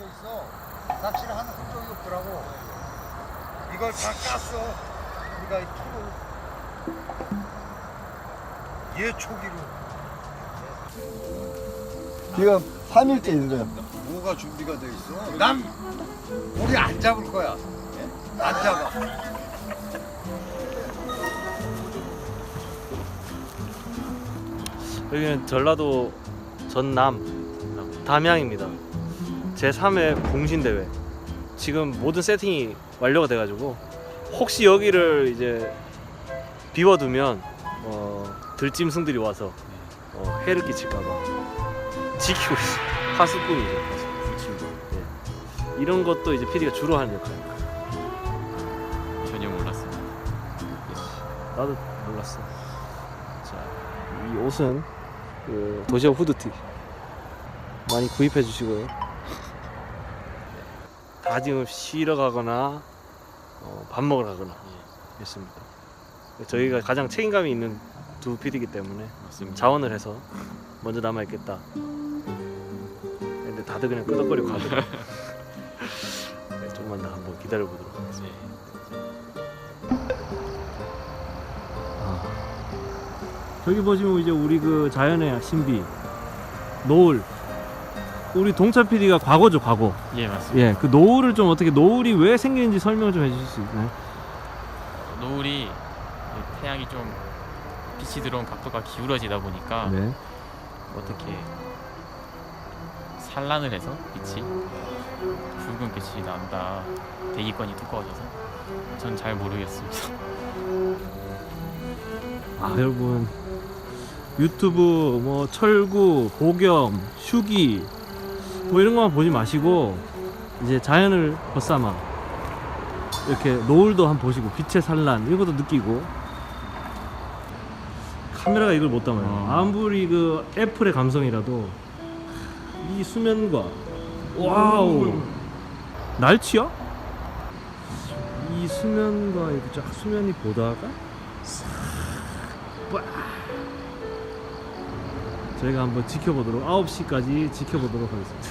붙어 있어. 낚시를 하는 흔적이 없더라고. 이걸 다 깠어. 우리가 이 투로. 얘 초기로. 지금 3일째 있어요. 뭐가 준비가 돼 있어? 난 우리 안 잡을 거야. 안 잡아. 여기는 전라도 전남 담양입니다. 제3회 공신대회. 지금 모든 세팅이 완료가 돼가지고 혹시 여기를 이제 비워두면 어, 들짐승들이 와서 어, 해를 끼칠까봐 지키고 있어. 파수꾼이죠. 파수꾼. 예. 이런 것도 이제 PD가 주로 하는 역할입니다. 전혀 몰랐습니다. 나도 몰랐어. 자, 이 옷은 그 도시락 후드티 많이 구입해 주시고요. 다 지금 쉬러 가거나 어, 밥 먹으러 가거나 했습니다. 저희가 가장 책임감이 있는 두 PD이기 때문에 맞습니다. 자원을 해서 먼저 남아 있겠다. 근데 다들 그냥 끄덕거리고 가더라고요. 네, 조금만 더 한번 기다려 보도록 하겠습니다. 저기 보시면 이제 우리 그 자연의 신비 노을 우리 동철 PD가 과거죠 과거 예 맞습니다. 예 그 노을을 좀 어떻게 노을이 왜 생기는지 설명 좀 해주실 수 있나요? 노을이 태양이 좀 빛이 들어온 각도가 기울어지다 보니까 네 어떻게 산란을 해서 빛이 붉은 빛이 난다. 대기권이 두꺼워져서 전 잘 모르겠습니다. 아 여러분 유튜브 뭐 철구 보겸 휴기 뭐 이런 거만 보지 마시고 이제 자연을 벗삼아 이렇게 노을도 한번 보시고 빛의 산란 이런 것도 느끼고 카메라가 이걸 못 담아요 어. 아무리 그 애플의 감성이라도 이 수면과 와우 날치야? 이 수면과 이렇게 쫙 수면이 보다가 저희가 한번 지켜보도록 9시까지 지켜보도록 하겠습니다.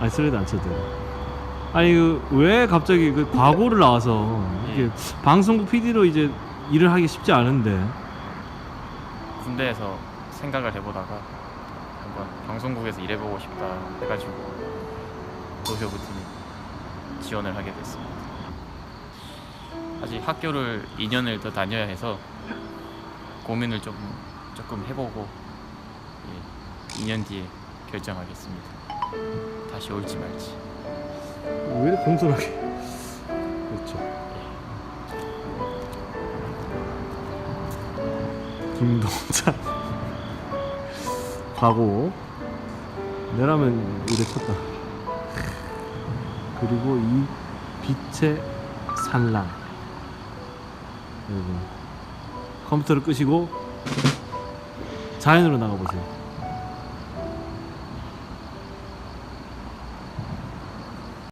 아니 슬레드 안 쳐도 돼요. 아니 그 왜 갑자기 그 과거를 나와서 이렇게 방송국 PD로 이제 일을 하기 쉽지 않은데 군대에서 생각을 해보다가 한번 방송국에서 일해보고 싶다 해가지고 노쇼부팀 지원을 하게 됐습니다. 아직 학교를 2년을 더 다녀야 해서 고민을 좀 조금 해보고 예, 2년 뒤에 결정하겠습니다. 다시 올지 말지. 왜 이렇게 공손하게 그렇죠. 김동찬 과거 내라면 이래 쳤다. 그리고 이 빛의 산란 여러분 컴퓨터를 끄시고 자연으로 나가보세요.